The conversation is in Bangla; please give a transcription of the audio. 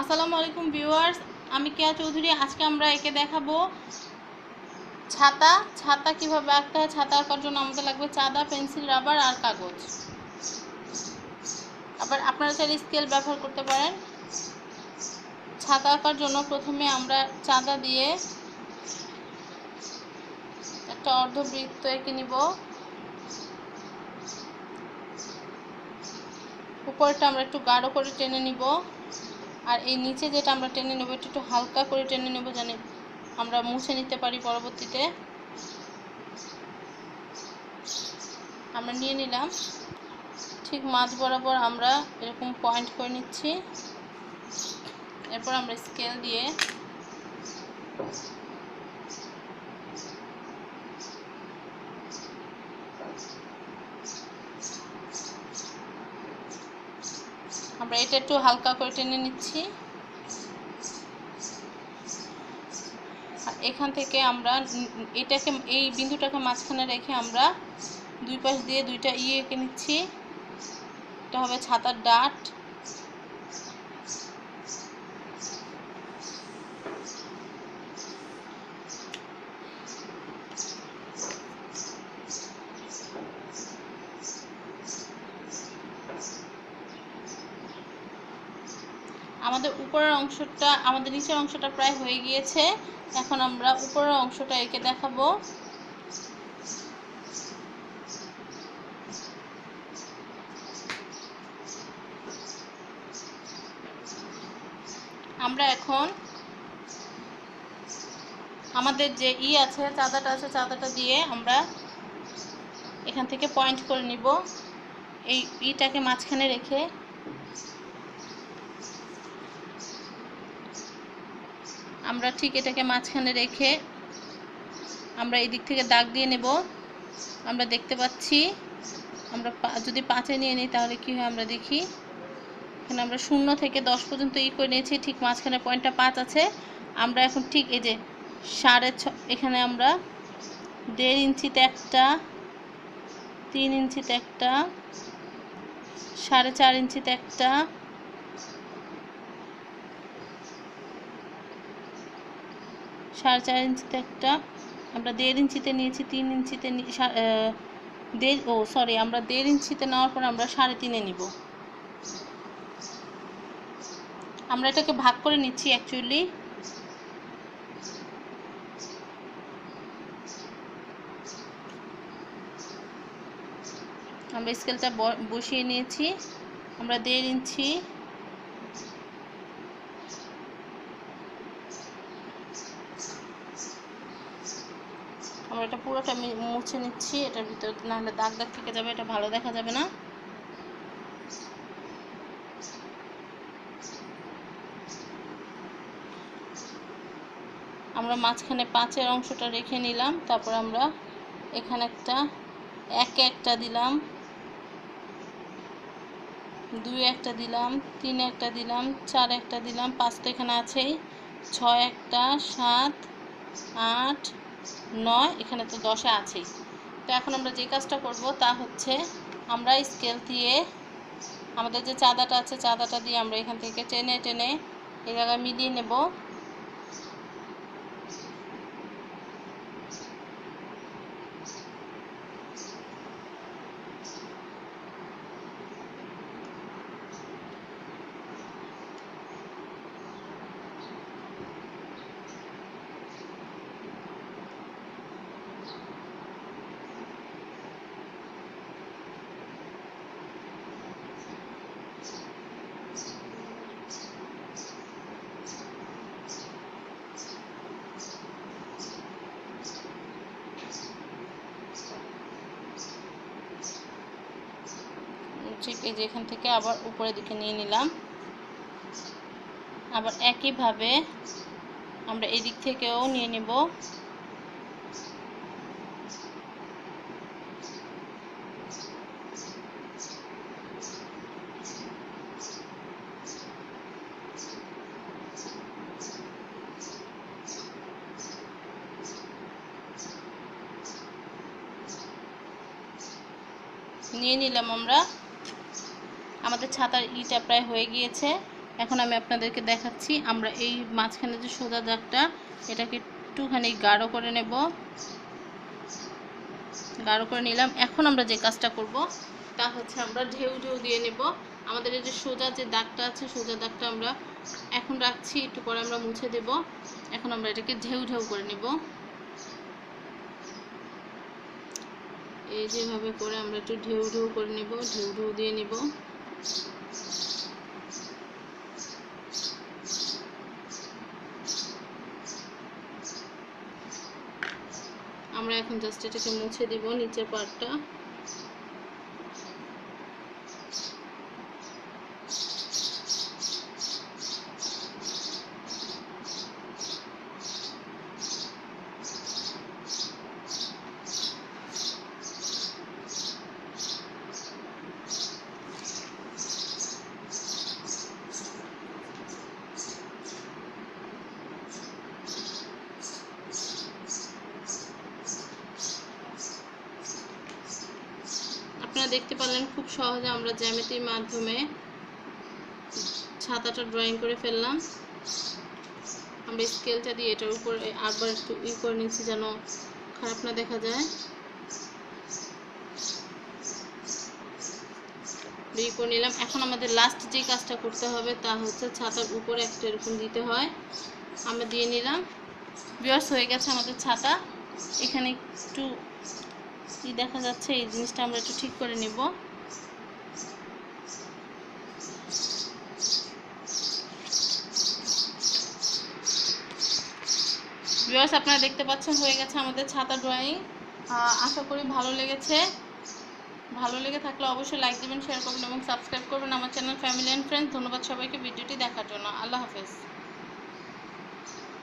আসসালামু আলাইকুম ভিউয়ার্স, আমি কেয়া চৌধুরী। আজকে আমরা একে দেখাবো ছাতা। ছাতা কীভাবে আঁকতে হয়, ছাতা আঁকার জন্য আমাদের লাগবে চাঁদা, পেন্সিল, রাবার আর কাগজ। আবার আপনারা চাইলে স্কেল ব্যবহার করতে পারেন। ছাতা আঁকার জন্য প্রথমে আমরা চাঁদা দিয়ে একটা অর্ধবৃত্ত এঁকে নিব। উপরটা আমরা একটু গাঢ় করে টেনে নিব। আর এই নিচে যেটা আমরা টেনে নেব, এটা একটু হালকা করে টেনে নেব জানি আমরা মুছে নিতে পারি পরবর্তীতে। আমরা নিয়ে নিলাম। ঠিক মাছ বরাবর আমরা এরকম পয়েন্ট করে নিচ্ছি। এরপর আমরা স্কেল দিয়ে আমরা এটা একটু হালকা করে টেনে নিচ্ছি। এখান থেকে আমরা এটাকে, এই বিন্দুটাকে মাঝখানে রেখে আমরা দুই পাশ দিয়ে দুইটা ইয়ে এঁকে নিচ্ছি। এটা হবে ছাতার ডাট। উপরের অংশটা, আমাদের নিচের অংশটা প্রায় হয়ে গিয়েছে। এখন আমরা উপরের অংশটা এঁকে দেখাবো। আমরা এখন আমাদের যে ই আছে, চাঁদাটা আছে, চাঁদাটা দিয়ে আমরা এখান থেকে পয়েন্ট করে নিব। এই ইটাকে মাঝখানে রেখে আমরা ঠিক এটাকে মাঝখানে রেখে আমরা এই দিক থেকে দাগ দিয়ে নেব। আমরা দেখতে পাচ্ছি, আমরা যদি পাঁচে নিয়ে নিই তাহলে কি হয় আমরা দেখি, এখানে আমরা শূন্য থেকে দশ পর্যন্ত ই করে নিয়েছি, ঠিক মাঝখানে পয়েন্টটা পাঁচ আছে। আমরা এখন ঠিক এই যে সাড়ে ছ, এখানে আমরা দেড় ইঞ্চিতে একটা, তিন ইঞ্চিতে একটা, সাড়ে চার ইঞ্চিতে একটা সাড়ে চার ইঞ্চিতে একটা, আমরা দেড় ইঞ্চিতে নিয়েছি, তিন ইঞ্চিতে দেড়, ও সরি আমরা দেড় ইঞ্চিতে নেওয়ার পর আমরা সাড়ে তিনে নিব। আমরা এটাকে ভাগ করে নিচ্ছি অ্যাকচুয়ালি আমরা স্কেলটা বসিয়ে নিয়েছি। আমরা দেড় ইঞ্চি আমরা এটা পুরোটা মুছে নিচ্ছি, এটার ভিতরে নাহলে দাগ দাগ থেকে যাবে, এটা ভালো দেখা যাবে না। আমরা মাঝখানে পাঁচের অংশটা রেখে নিলাম, তারপর আমরা এখানে একটা, একে একটা দিলাম, দুই একটা দিলাম, তিন একটা দিলাম, চার একটা দিলাম, পাঁচ তো এখানে আছেই, ছয় একটা, সাত, আট নয়, এখানে তো দশে আছেই। তো এখন আমরা যে কাজটা করব তা হচ্ছে আমরা স্কেল দিয়ে আমাদের যে চাঁদাটা আছে, চাঁদাটা দিয়ে আমরা এখান থেকে টেনে টেনে এই জায়গায় মিলিয়ে নেব। ঠিক এই যে এখান থেকে আবার উপরের দিকে নিয়ে নিলাম। আবার একইভাবে আমরা এই দিক থেকেও নিয়ে নেব। নিয়ে নিলাম আমরা। আমাদের ছাতার ইটা প্রায় হয়ে গিয়েছে। এখন আমি আপনাদেরকে দেখাচ্ছি, আমরা এই মাঝখানে যে সোজা দাগটা, এটাকে একটুখানি গাঢ় করে নেব। গাঢ় করে নিলাম। এখন আমরা যে কাজটা করব, তা হচ্ছে আমরা ঢেউ ঢেউ দিয়ে নেব। আমাদের এই যে সোজা যে দাগটা আছে, সোজা দাগটা আমরা এখন রাখছি, একটু পরে আমরা মুছে দেব। এখন আমরা এটাকে ঢেউ ঢেউ করে নেব। এই যেভাবে করে আমরা একটু ঢেউ ঢেউ করে নেব, ঢেউ ঢেউ দিয়ে নেব। আমরা এখন জাস্ট এটাকে মুছে দিব নিচের পার্টটা আপনারা দেখতে পারলেন খুব সহজে আমরা জ্যামিতির মাধ্যমে ছাতাটা ড্রয়িং করে ফেললাম। আমরা স্কেলটা দিয়ে এটার উপরে আবার একটু ই করে নিচ্ছি যেন খারাপ না দেখা যায়। ই করে নিলাম। এখন আমাদের লাস্ট যে কাজটা করতে হবে তা হচ্ছে ছাতার উপরে একটা এরকম দিতে হয়। আমরা দিয়ে নিলাম। বিয়ার্স হয়ে গেছে আমাদের ছাতা। এখানে একটু কি দেখা যাচ্ছে এই জিনিসটা আমরা একটু ঠিক করে নিব। ভিউয়ার্স আপনারা দেখতে পাচ্ছেন হয়ে গেছে আমাদের ছাতা ড্রয়িং আশা করি ভালো লেগেছে। ভালো লেগে থাকলে অবশ্যই লাইক দেবেন শেয়ার করবেন এবং সাবস্ক্রাইব করবেন আমার চ্যানেল ফ্যামিলি অ্যান্ড ফ্রেন্ডস ধন্যবাদ সবাইকে, ভিডিওটি দেখার জন্য। আল্লাহ হাফেজ।